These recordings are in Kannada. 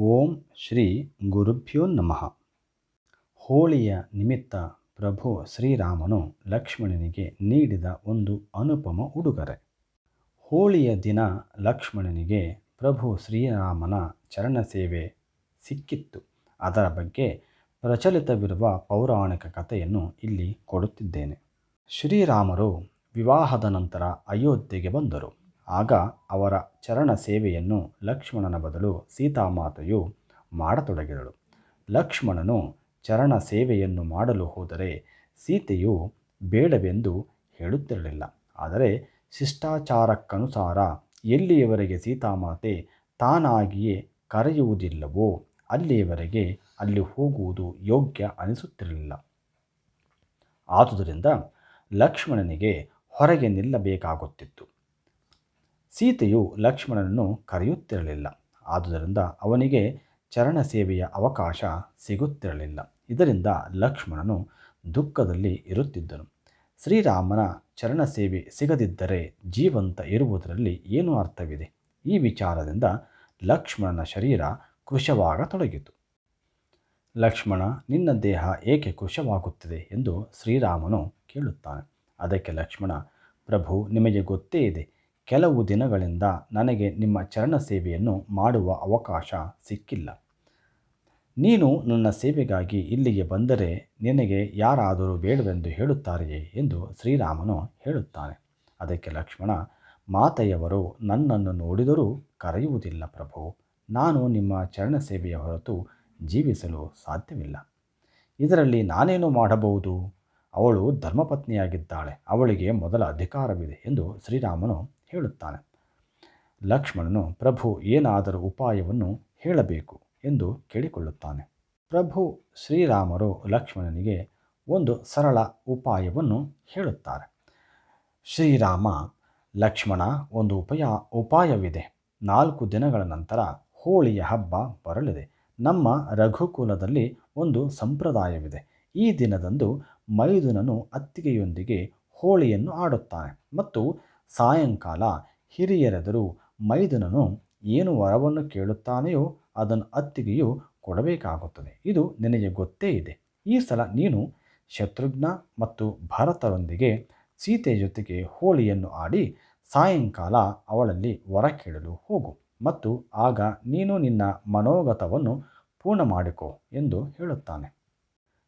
ಓಂ ಶ್ರೀ ಗುರುಭ್ಯೋ ನಮಃ. ಹೋಳಿಯ ನಿಮಿತ್ತ ಪ್ರಭು ಶ್ರೀರಾಮನು ಲಕ್ಷ್ಮಣನಿಗೆ ನೀಡಿದ ಒಂದು ಅನುಪಮ ಉಡುಗೊರೆ. ಹೋಳಿಯ ದಿನ ಲಕ್ಷ್ಮಣನಿಗೆ ಪ್ರಭು ಶ್ರೀರಾಮನ ಚರಣ ಸೇವೆ ಸಿಕ್ಕಿತ್ತು. ಅದರ ಬಗ್ಗೆ ಪ್ರಚಲಿತವಿರುವ ಪೌರಾಣಿಕ ಕಥೆಯನ್ನು ಇಲ್ಲಿ ಕೊಡುತ್ತಿದ್ದೇನೆ. ಶ್ರೀರಾಮರು ವಿವಾಹದ ನಂತರ ಅಯೋಧ್ಯೆಗೆ ಬಂದರು. ಆಗ ಅವರ ಚರಣ ಸೇವೆಯನ್ನು ಲಕ್ಷ್ಮಣನ ಬದಲು ಸೀತಾಮಾತೆಯು ಮಾಡತೊಡಗಿದಳು. ಲಕ್ಷ್ಮಣನು ಚರಣ ಸೇವೆಯನ್ನು ಮಾಡಲು ಹೋದರೆ ಸೀತೆಯು ಬೇಡವೆಂದು ಹೇಳುತ್ತಿರಲಿಲ್ಲ. ಆದರೆ ಶಿಷ್ಟಾಚಾರಕ್ಕನುಸಾರ ಎಲ್ಲಿಯವರೆಗೆ ಸೀತಾಮಾತೆ ತಾನಾಗಿಯೇ ಕರೆಯುವುದಿಲ್ಲವೋ ಅಲ್ಲಿಯವರೆಗೆ ಅಲ್ಲಿ ಹೋಗುವುದು ಯೋಗ್ಯ ಅನಿಸುತ್ತಿರಲಿಲ್ಲ. ಆದುದರಿಂದ ಲಕ್ಷ್ಮಣನಿಗೆ ಹೊರಗೆ ನಿಲ್ಲಬೇಕಾಗುತ್ತಿತ್ತು. ಸೀತೆಯು ಲಕ್ಷ್ಮಣನನ್ನು ಕರೆಯುತ್ತಿರಲಿಲ್ಲ. ಆದುದರಿಂದ ಅವನಿಗೆ ಚರಣ ಸೇವೆಯ ಅವಕಾಶ ಸಿಗುತ್ತಿರಲಿಲ್ಲ. ಇದರಿಂದ ಲಕ್ಷ್ಮಣನು ದುಃಖದಲ್ಲಿ ಇರುತ್ತಿದ್ದನು. ಶ್ರೀರಾಮನ ಚರಣ ಸೇವೆ ಸಿಗದಿದ್ದರೆ ಜೀವಂತ ಇರುವುದರಲ್ಲಿ ಏನು ಅರ್ಥವಿದೆ? ಈ ವಿಚಾರದಿಂದ ಲಕ್ಷ್ಮಣನ ಶರೀರ ಕೃಶವಾಗತೊಡಗಿತು. ಲಕ್ಷ್ಮಣ, ನಿನ್ನ ದೇಹ ಏಕೆ ಕೃಶವಾಗುತ್ತಿದೆ ಎಂದು ಶ್ರೀರಾಮನು ಕೇಳುತ್ತಾನೆ. ಅದಕ್ಕೆ ಲಕ್ಷ್ಮಣ, ಪ್ರಭು, ನಿಮಗೆ ಗೊತ್ತೇ ಇದೆ. ಕೆಲವು ದಿನಗಳಿಂದ ನನಗೆ ನಿಮ್ಮ ಚರಣ ಸೇವೆಯನ್ನು ಮಾಡುವ ಅವಕಾಶ ಸಿಕ್ಕಿಲ್ಲ. ನೀನು ನನ್ನ ಸೇವೆಗಾಗಿ ಇಲ್ಲಿಗೆ ಬಂದರೆ ನಿನಗೆ ಯಾರಾದರೂ ಬೇಡವೆಂದು ಹೇಳುತ್ತಾರೆಯೇ ಎಂದು ಶ್ರೀರಾಮನು ಹೇಳುತ್ತಾನೆ. ಅದಕ್ಕೆ ಲಕ್ಷ್ಮಣ, ಮಾತೆಯವರು ನನ್ನನ್ನು ನೋಡಿದರೂ ಕರೆಯುವುದಿಲ್ಲ ಪ್ರಭು. ನಾನು ನಿಮ್ಮ ಚರಣ ಸೇವೆಯ ಹೊರತು ಜೀವಿಸಲು ಸಾಧ್ಯವಿಲ್ಲ. ಇದರಲ್ಲಿ ನಾನೇನು ಮಾಡಬಹುದು? ಅವಳು ಧರ್ಮಪತ್ನಿಯಾಗಿದ್ದಾಳೆ. ಅವಳಿಗೆ ಮೊದಲ ಅಧಿಕಾರವಿದೆ ಎಂದು ಶ್ರೀರಾಮನು ಹೇಳುತ್ತಾನೆ. ಲಕ್ಷ್ಮಣನು, ಪ್ರಭು, ಏನಾದರೂ ಉಪಾಯವನ್ನು ಹೇಳಬೇಕು? ಎಂದು ಕೇಳಿಕೊಳ್ಳುತ್ತಾನೆ. ಪ್ರಭು ಶ್ರೀರಾಮರು ಲಕ್ಷ್ಮಣನಿಗೆ ಒಂದು ಸರಳ ಉಪಾಯವನ್ನು ಹೇಳುತ್ತಾರೆ. ಶ್ರೀರಾಮ, ಲಕ್ಷ್ಮಣ, ಒಂದು ಉಪಯ, ಉಪಾಯವಿದೆ. ನಾಲ್ಕು ದಿನಗಳ ನಂತರ ಹೋಳಿಯ ಹಬ್ಬ ಬರಲಿದೆ. ನಮ್ಮ ರಘುಕುಲದಲ್ಲಿ ಒಂದು ಸಂಪ್ರದಾಯವಿದೆ. ಈ ದಿನದಂದು ಮೈದುನನು ಅತ್ತಿಗೆಯೊಂದಿಗೆ ಹೋಳಿಯನ್ನು ಆಡುತ್ತಾನೆ ಮತ್ತು ಸಾಯಂಕಾಲ ಹಿರಿಯರೆದುರು ಮೈದುನನು ಏನು ವರವನ್ನು ಕೇಳುತ್ತಾನೆಯೋ ಅದನ್ನು ಅತ್ತಿಗೆಯು ಕೊಡಬೇಕಾಗುತ್ತದೆ. ಇದು ನಿನಗೆ ಗೊತ್ತೇ ಇದೆ. ಈ ಸಲ ನೀನು ಶತ್ರುಘ್ನ ಮತ್ತು ಭರತರೊಂದಿಗೆ ಸೀತೆಯ ಜೊತೆಗೆ ಹೋಳಿಯನ್ನು ಆಡಿ ಸಾಯಂಕಾಲ ಅವಳಲ್ಲಿ ವರ ಕೇಳಲು ಹೋಗು ಮತ್ತು ಆಗ ನೀನು ನಿನ್ನ ಮನೋಗತವನ್ನು ಪೂರ್ಣ ಮಾಡಿಕೊ ಎಂದು ಹೇಳುತ್ತಾನೆ.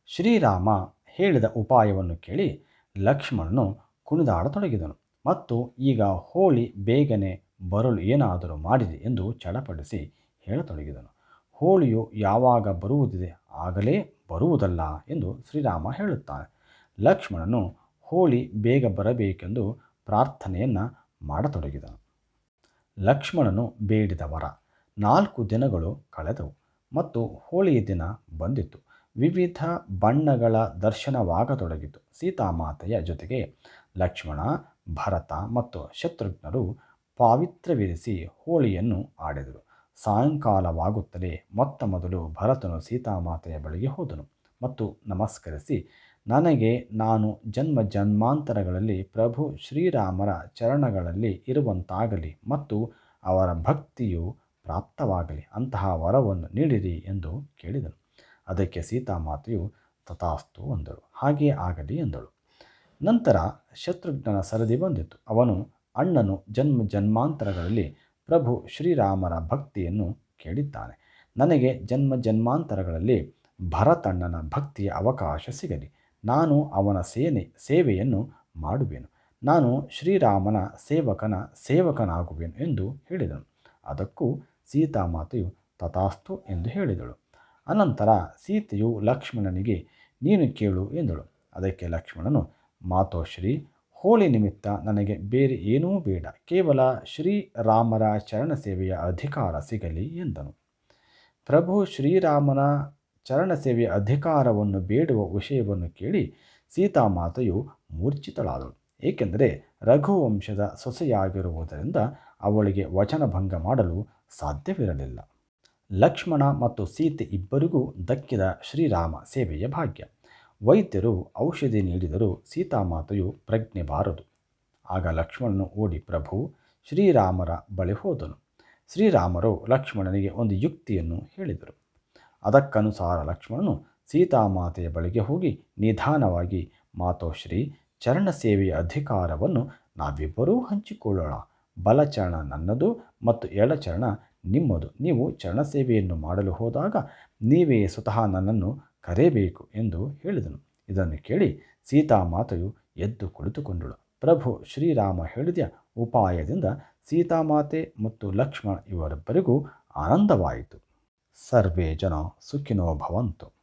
ಶ್ರೀರಾಮ ಹೇಳಿದ ಉಪಾಯವನ್ನು ಕೇಳಿ ಲಕ್ಷ್ಮಣನು ಕುಣಿದಾಡತೊಡಗಿದನು. ಮತ್ತು ಈಗ ಹೋಳಿ ಬೇಗನೆ ಬರಲು ಏನಾದರೂ ಮಾಡಿದೆ ಎಂದು ಚಡಪಡಿಸಿ ಹೇಳತೊಡಗಿದನು. ಹೋಳಿಯು ಯಾವಾಗ ಬರುವುದಿದೆ ಆಗಲೇ ಬರುವುದಲ್ಲ ಎಂದು ಶ್ರೀರಾಮ ಹೇಳುತ್ತಾನೆ. ಲಕ್ಷ್ಮಣನು ಹೋಳಿ ಬೇಗ ಬರಬೇಕೆಂದು ಪ್ರಾರ್ಥನೆಯನ್ನು ಮಾಡತೊಡಗಿದನು. ಲಕ್ಷ್ಮಣನು ಬೇಡಿದ ವರ. ನಾಲ್ಕು ದಿನಗಳು ಕಳೆದವು ಮತ್ತು ಹೋಳಿಯ ದಿನ ಬಂದಿತ್ತು. ವಿವಿಧ ಬಣ್ಣಗಳ ದರ್ಶನವಾಗತೊಡಗಿತು. ಸೀತಾಮಾತೆಯ ಜೊತೆಗೆ ಲಕ್ಷ್ಮಣ ಭರತ ಮತ್ತು ಶತ್ರುಘ್ನರು ಪಾವಿತ್ರವಿರಿಸಿ ಹೋಳಿಯನ್ನು ಆಡಿದರು. ಸಾಯಂಕಾಲವಾಗುತ್ತಲೇ ಮೊತ್ತ ಮೊದಲು ಭರತನು ಸೀತಾಮಾತೆಯ ಬಳಿಗೆ ಹೋದನು ಮತ್ತು ನಮಸ್ಕರಿಸಿ, ನನಗೆ ನಾನು ಜನ್ಮ ಜನ್ಮಾಂತರಗಳಲ್ಲಿ ಪ್ರಭು ಶ್ರೀರಾಮರ ಚರಣಗಳಲ್ಲಿ ಇರುವಂತಾಗಲಿ ಮತ್ತು ಅವರ ಭಕ್ತಿಯು ಪ್ರಾಪ್ತವಾಗಲಿ, ಅಂತಹ ವರವನ್ನು ನೀಡಿರಿ ಎಂದು ಕೇಳಿದನು. ಅದಕ್ಕೆ ಸೀತಾಮಾತೆಯು ತಥಾಸ್ತು ಅಂದಳು. ಹಾಗೆಯೇ ಆಗಲಿ ಎಂದಳು. ನಂತರ ಶತ್ರುಘ್ನನ ಸರದಿ ಬಂದಿತು. ಅವನು ಅಣ್ಣನು ಜನ್ಮ ಜನ್ಮಾಂತರಗಳಲ್ಲಿ ಪ್ರಭು ಶ್ರೀರಾಮರ ಭಕ್ತಿಯನ್ನು ಕೇಳಿದ್ದಾನೆ. ನನಗೆ ಜನ್ಮ ಜನ್ಮಾಂತರಗಳಲ್ಲಿ ಭರತಣ್ಣನ ಭಕ್ತಿಯ ಅವಕಾಶ ಸಿಗಲಿ. ನಾನು ಅವನ ಸೇನೆ, ಸೇವೆಯನ್ನು ಮಾಡುವೆನು. ನಾನು ಶ್ರೀರಾಮನ ಸೇವಕನ, ಸೇವಕನಾಗುವೆನು ಎಂದು ಹೇಳಿದನು. ಅದಕ್ಕೂ ಸೀತಾಮಾತೆಯು ತಥಾಸ್ತು ಎಂದು ಹೇಳಿದಳು. ಅನಂತರ ಸೀತೆಯು ಲಕ್ಷ್ಮಣನಿಗೆ, ನೀನು ಕೇಳು ಎಂದಳು. ಅದಕ್ಕೆ ಲಕ್ಷ್ಮಣನು ಮಾತೋಶ್ರೀ, ಹೋಳಿ ನಿಮಿತ್ತ ನನಗೆ ಬೇರೆ ಏನೂ ಬೇಡ, ಕೇವಲ ಶ್ರೀರಾಮರ ಚರಣ ಸೇವೆಯ ಅಧಿಕಾರ ಸಿಗಲಿ ಎಂದನು. ಪ್ರಭು ಶ್ರೀರಾಮನ ಚರಣ ಸೇವೆಯ ಅಧಿಕಾರವನ್ನು ಬೇಡುವ ವಿಷಯವನ್ನು ಕೇಳಿ ಸೀತಾಮಾತೆಯು ಮೂರ್ಛಿತಳಾದಳು. ಏಕೆಂದರೆ ರಘುವಂಶದ ಸೊಸೆಯಾಗಿರುವುದರಿಂದ ಅವಳಿಗೆ ವಚನಭಂಗ ಮಾಡಲು ಸಾಧ್ಯವಿರಲಿಲ್ಲ. ಲಕ್ಷ್ಮಣ ಮತ್ತು ಸೀತೆ ಇಬ್ಬರಿಗೂ ದಕ್ಕಿದ ಶ್ರೀರಾಮ ಸೇವೆಯ ಭಾಗ್ಯ. ವೈದ್ಯರು ಔಷಧಿ ನೀಡಿದರೂ ಸೀತಾಮಾತೆಯು ಪ್ರಜ್ಞೆ ಬಾರದು. ಆಗ ಲಕ್ಷ್ಮಣನು ಓಡಿ, ಪ್ರಭು, ಶ್ರೀರಾಮರ ಬಳಿ ಹೋದನು. ಶ್ರೀರಾಮರು ಲಕ್ಷ್ಮಣನಿಗೆ ಒಂದು ಯುಕ್ತಿಯನ್ನು ಹೇಳಿದರು. ಅದಕ್ಕನುಸಾರ ಲಕ್ಷ್ಮಣನು ಸೀತಾಮಾತೆಯ ಬಳಿಗೆ ಹೋಗಿ ನಿಧಾನವಾಗಿ, ಮಾತೋಶ್ರೀ, ಚರಣ ಸೇವೆಯ ಅಧಿಕಾರವನ್ನು ನಾವಿಬ್ಬರೂ ಹಂಚಿಕೊಳ್ಳೋಣ. ಬಲಚರಣ ನನ್ನದು ಮತ್ತು ಎಡಚರಣ ನಿಮ್ಮದು. ನೀವು ಚರಣ ಸೇವೆಯನ್ನು ಮಾಡಲು ಹೋದಾಗ ನೀವೇ ಸ್ವತಃ ನನ್ನನ್ನು ಕರೆಯಬೇಕು ಎಂದು ಹೇಳಿದನು. ಇದನ್ನು ಕೇಳಿ ಸೀತಾಮಾತೆಯು ಎದ್ದು ಕುಳಿತುಕೊಂಡಳು. ಪ್ರಭು, ಶ್ರೀರಾಮ ಹೇಳಿದ ಉಪಾಯದಿಂದ ಸೀತಾಮಾತೆ ಮತ್ತು ಲಕ್ಷ್ಮಣ ಇವರಿಬ್ಬರಿಗೂ ಆನಂದವಾಯಿತು. ಸರ್ವೇ ಜನ ಸುಖಿನೋ ಭವಂತು.